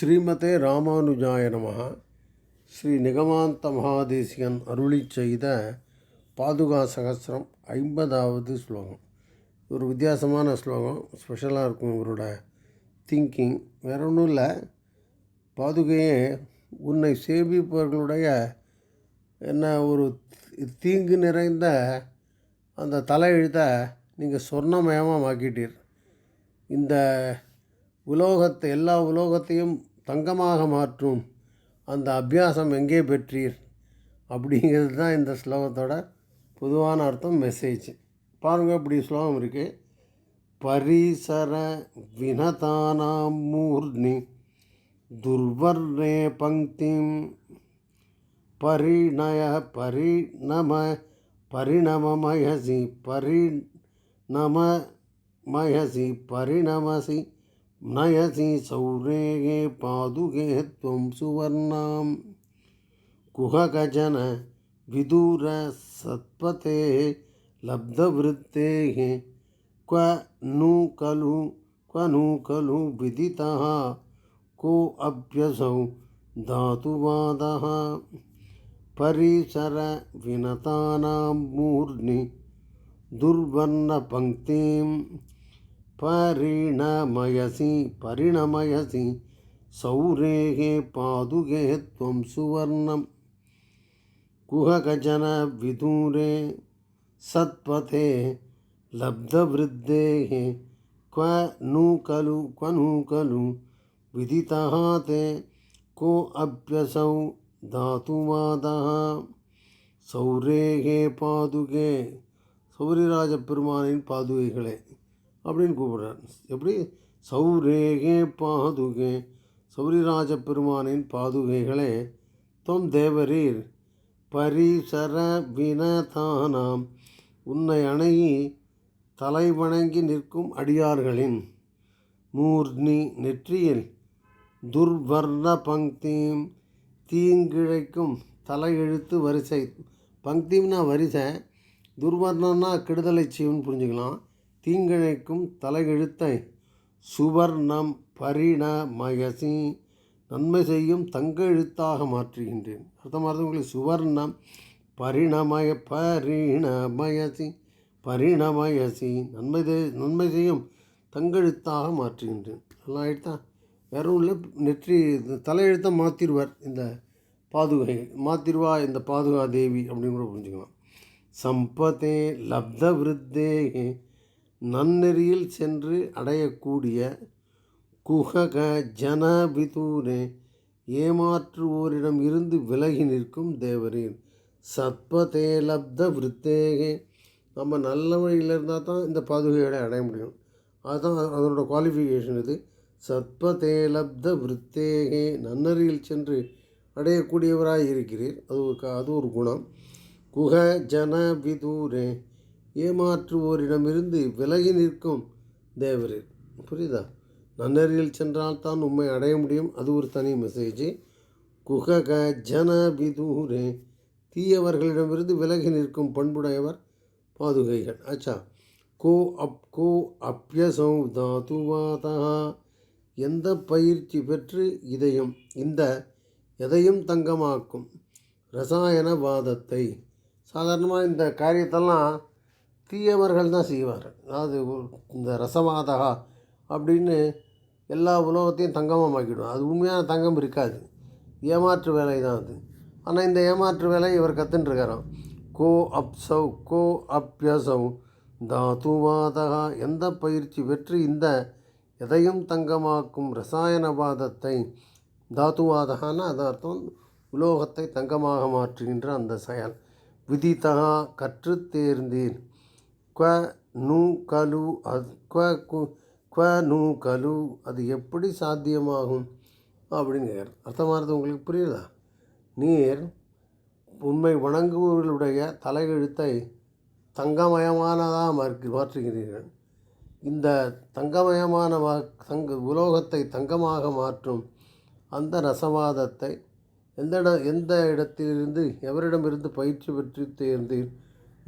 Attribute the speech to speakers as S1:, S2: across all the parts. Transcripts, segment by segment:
S1: ஸ்ரீமதே ராமானுஜாய நமः. ஸ்ரீ நிகமாந்த மகாதேசிகன் அருளி செய்த பாதுகா சகசிரம் ஐம்பதாவது ஸ்லோகம். ஒரு வித்தியாசமான ஸ்லோகம் ஸ்பெஷலாக இருக்கும் இவரோட திங்கிங் வேற ஒன்றும் இல்லை. பாதுகையே உன்னை சேவிப்பவர்களுடைய என்ன ஒரு தீங்கு நிறைந்த அந்த தலையெழுத்தை நீங்கள் சொர்ணமயமாக ஆக்கிட்டீர் இந்த உலோகத்தை எல்லா உலோகத்தையும் தங்கமாக மாற்றும் அந்த அபியாசம் எங்கே பெற்றீர்? அப்படிங்கிறது தான் இந்த ஸ்லோகத்தோட பொதுவான அர்த்தம் மெசேஜ் பாருங்கள் இப்படி ஸ்லோகம் இருக்குது பரிசர வினதானாம் மூர்ணி துர்வர்ணே பங்கிம் பரிணய பரிணம பரிணமமயசி பரிணமமயசி பரிணமசி नयसि सौरेगे पादुगे त्वं सुवर्णां कुहकजन विदुरसत्पतेः लब्धवृत्तेः क्व नु खलु क्व नु खलु विदितः कोऽप्यसौ धातुवादः। परिसरविनतानां मूर्ध्नि दुर्वर्णपङ्क्तिं परिणमयसि परिणमयसि सौरेः पादुके त्वं सुवर्णं कुहकजनविदूरे सत्पथे लब्धवृद्धेः क्व नु खलु क्व नु खलु विदितः ते को अभ्यसौ धातुवादः சௌரேகே பாதுகே சௌரிராஜ பெருமானின் பாதுகைகளே அப்படின்னு கூப்பிடுறார். எப்படி? சௌரேகே பாதுகே சௌரிராஜ பெருமானின் பாதுகைகளே தொம் தேவரீர் பரிசர வினதானாம் உன்னை அணையி தலை வணங்கி நிற்கும் அடியார்களின் மூர்ணி நெற்றியில் துர்வர்ண பங்கிம் தீங்கிழைக்கும் தலையெழுத்து வரிசை. பங்கிம்னா வரிசை. துர்வர்ணம்னா கெடுதலை செய்யும்னு புரிஞ்சுக்கலாம். தீங்கிழைக்கும் தலையெழுத்தை சுவர்ணம் பரிணமயசி நன்மை செய்யும் தங்க எழுத்தாக மாற்றுகின்றேன். அர்த்தமாக உங்களுக்கு சுவர்ணம் பரிணமய பரிணமயசி பரிணமயசி நன்மை தே நன்மை செய்யும் தங்கெழுத்தாக மாற்றுகின்றேன். எல்லாம் ஆயிடுதா வேற உள்ள நெற்றி தலையெழுத்தை மாற்றிடுவார் இந்த பாதுகை மாத்திருவா இந்த பாதுகா தேவி அப்படின்னு கூட புரிஞ்சுக்கலாம். சம்பதே லப்த விருத்தேகே நன்னெறியில் சென்று அடையக்கூடிய குஹக ஜனபிதூரே ஏமாற்றுவோரிடம் இருந்து விலகி நிற்கும் தேவரீர். சத்பதே லப்த விருத்தேகே. நம்ம நல்ல வழியில் இருந்தால் தான் இந்த பாதுகையோட அடைய முடியும். அதுதான் அதனோட குவாலிஃபிகேஷன் இது. சத்பதே லப்த விருத்தேகே. நன்னறியில் சென்று அடையக்கூடியவராக இருக்கிறீர். அது ஒரு க- அது ஒரு குணம். குஹ ஜன விதூரே ஏமாற்றுவோரிடமிருந்து விலகி நிற்கும் தேவரீர் புரியுதா? நன்னறியில் சென்றால் தான் உண்மை அடைய முடியும். அது ஒரு தனி மெசேஜ் குகக ஜன விதூரே தீயவர்களிடமிருந்து விலகி நிற்கும் பண்புடையவர் பாதுகைகள். ஆச்சா கோ அப் கோ அப்பியசௌ தாதுவாதா எந்த பயிற்சி பெற்று இதையும் இந்த எதையும் தங்கமாக்கும்? ரசாயனவாதத்தை. சாதாரணமாக இந்த காரியத்தெல்லாம் தீயவர்கள் தான் செய்வார்கள் அதாவது இந்த ரசவாதகா அப்படின்னு எல்லா உலகத்தையும் தங்கமாக ஆக்கிடும் அது உண்மையான தங்கம் இருக்காது. ஏமாற்று வேலை தான் அது. ஆனால் இந்த ஏமாற்று வேலை இவர் கற்றுன்ட்ருக்காராம் கோ அப்சவ் கோ அப்யசவ் தாத்துவாதகா எந்த பயிற்சி வெற்றி இந்த எதையும் தங்கமாக்கும் ரசாயனவாதத்தை தாத்துவாதகான்னா அது அர்த்தம் உலோகத்தை தங்கமாக மாற்றுகின்ற அந்த செயல். விதித்தகா கற்றுத் தேர்ந்தீர். குவ நு கலு அது குவ கு குவ நு கலு அது எப்படி சாத்தியமாகும்? அப்படின்னு கேட்குறார் அர்த்தமானது உங்களுக்கு புரியுதா? நீர் உண்மை வணங்குபவர்களுடைய தலையெழுத்தை தங்கமயமானதாக மாற்றி மாற்றுகிறீர்கள். இந்த தங்கமயமான வா தங்க உலோகத்தை தங்கமாக மாற்றும் அந்த ரசவாதத்தை எந்த இடம் எந்த இடத்திலிருந்து எவரிடமிருந்து பயிற்சி பெற்று தேர்ந்தீர்?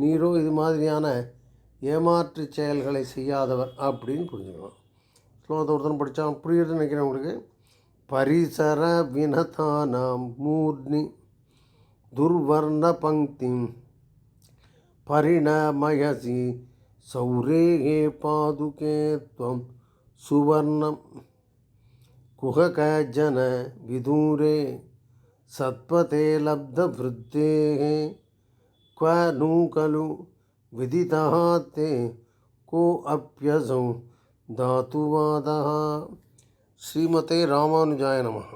S1: நீரோ இது மாதிரியான ஏமாற்று செயல்களை செய்யாதவர் அப்படின்னு புரிஞ்சுக்கலாம் ஸ்லோகத்தை ஒருத்தன் படித்தா புரியுதுன்னு நினைக்கிறேன் உங்களுக்கு परिसरविनतानां मूर्ध्नि दुर्वर्णपङ्क्तिं परिणमयसि सौरेः पादुके त्वं सुवर्णं कुहकजनविदूरे सत्पथे लब्धवृद्धेः क्व नु खलु विदितः ते कोऽप्यसौ धातुवादः श्रीमते रामानुजाय नमः